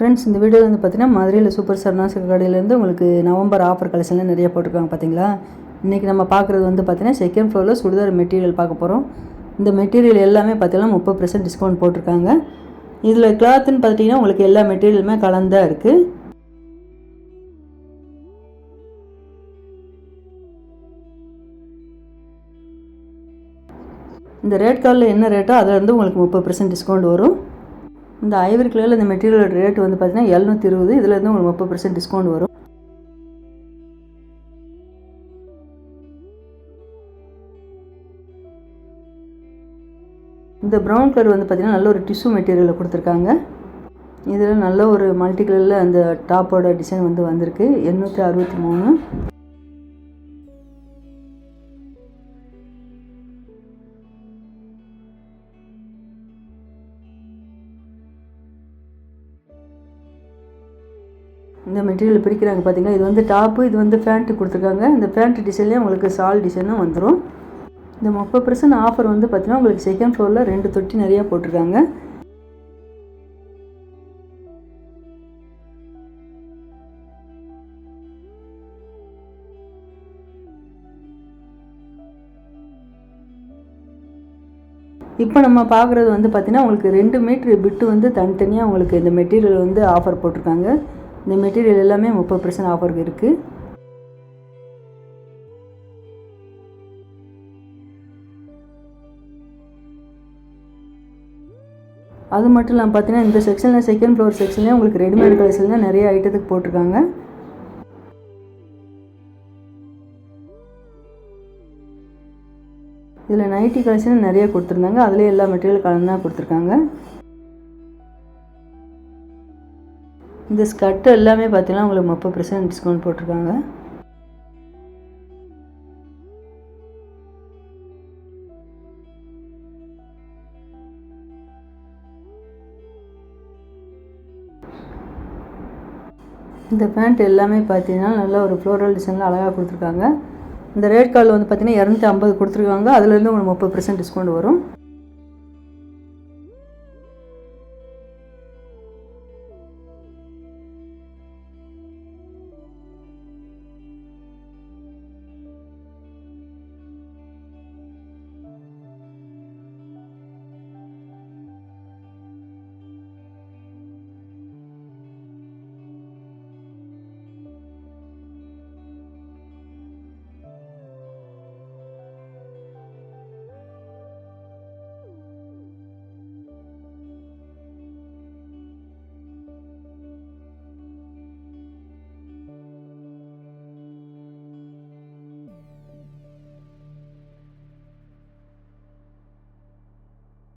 Friends இந்த video வந்து பார்த்தீங்கன்னா மதுரையில் சூப்பர் சரணாசிக கடையிலேருந்து உங்களுக்கு நவம்பர் ஆஃபர் கலெக்ஷன்லாம் நிறைய போட்டிருக்காங்க பார்த்தீங்களா இன்றைக்கி நம்ம பார்க்குறது வந்து பார்த்தீங்கன்னா செகண்ட் ஃப்ளோரில் சுடிதார் மெட்டீரியல் பார்க்க போகிறோம் இந்த மெட்டீரியல் எல்லாமே பார்த்தீங்கன்னா முப்பது பர்சன்ட் டிஸ்கவுண்ட் போட்டிருக்காங்க. இதில் கிளாத்துன்னு பார்த்தீங்கன்னா உங்களுக்கு எல்லா மெட்டீரியலுமே கலந்தாக இருக்குது இந்த ரேட் கார்டில் என்ன ரேட்டோ அதில் இருந்து உங்களுக்கு முப்பது பர்சன்ட் டிஸ்கவுண்ட் வரும். இந்த ஐவரி கலரில் இந்த மெட்டீரியலோட ரேட் வந்து பார்த்தீங்கன்னா எழுநூற்றி இருபது. இதுலேருந்து உங்களுக்கு முப்பது பர்சன்ட் டிஸ்கவுண்ட் வரும். இந்த ப்ரௌன் கலர் வந்து பார்த்திங்கன்னா நல்ல ஒரு டிஷ்யூ மெட்டீரியலில் கொடுத்துருக்காங்க. இதில் நல்ல ஒரு மல்டி கலரில் அந்த டாப்போட டிசைன் வந்து வந்திருக்கு. எண்ணூற்றி அறுபத்தி மூணு. இந்த மெட்டீரியல் பிரிக்கிறாங்க பார்த்தீங்கன்னா இது வந்து டாப்பு இது வந்து ஃபேண்ட்டு கொடுத்துருக்காங்க. இந்த ஃபேண்ட் டிசைன்லேயே உங்களுக்கு சால் டிசைனும் வந்துடும் இந்த முப்பது பர்சன்ட் ஆஃபர் வந்து பார்த்தீங்கன்னா உங்களுக்கு செகண்ட் ஃப்ளோரில் ரெண்டு தொட்டி நிறையா போட்டிருக்காங்க. இப்போ நம்ம பார்க்குறது வந்து பார்த்திங்கன்னா உங்களுக்கு ரெண்டு மீட்ரு பிட்டு வந்து தனித்தனியாக உங்களுக்கு இந்த மெட்டீரியல் வந்து ஆஃபர் போட்டிருக்காங்க. இந்த மெட்டீரியல் எல்லாமே முப்பது பர்சன்ட் ஆஃபருக்கு இருக்குது அது மட்டும் இல்லாமல் பார்த்தீங்கன்னா இந்த செக்ஷனில் செகண்ட் ஃப்ளோர் செக்ஷன்லேயே உங்களுக்கு ரெடிமேட் கலெக்ஷன்லாம் நிறைய ஐட்டத்துக்கு போட்டிருக்காங்க. இதில் நைட்டி கலெக்ஷன் நிறைய கொடுத்துருந்தாங்க. அதுலேயே எல்லா மெட்டீரியல் கலந்து தான் கொடுத்துருக்காங்க. இந்த ஸ்கர்ட் எல்லாமே பார்த்தீங்கன்னா உங்களுக்கு முப்பது பர்சன்ட் டிஸ்கவுண்ட் போட்டிருக்காங்க. இந்த பேண்ட் எல்லாமே பார்த்தீங்கன்னா நல்லா ஒரு ஃப்ளோரல் டிசைனில் அழகாக கொடுத்துருக்காங்க. இந்த ரேட் கார்டில் வந்து பார்த்தீங்கன்னா இரநூத்தி ஐம்பது கொடுத்துருக்காங்க. அதுலேருந்து உங்களுக்கு முப்பது பர்சன்ட் டிஸ்கவுண்ட் வரும்.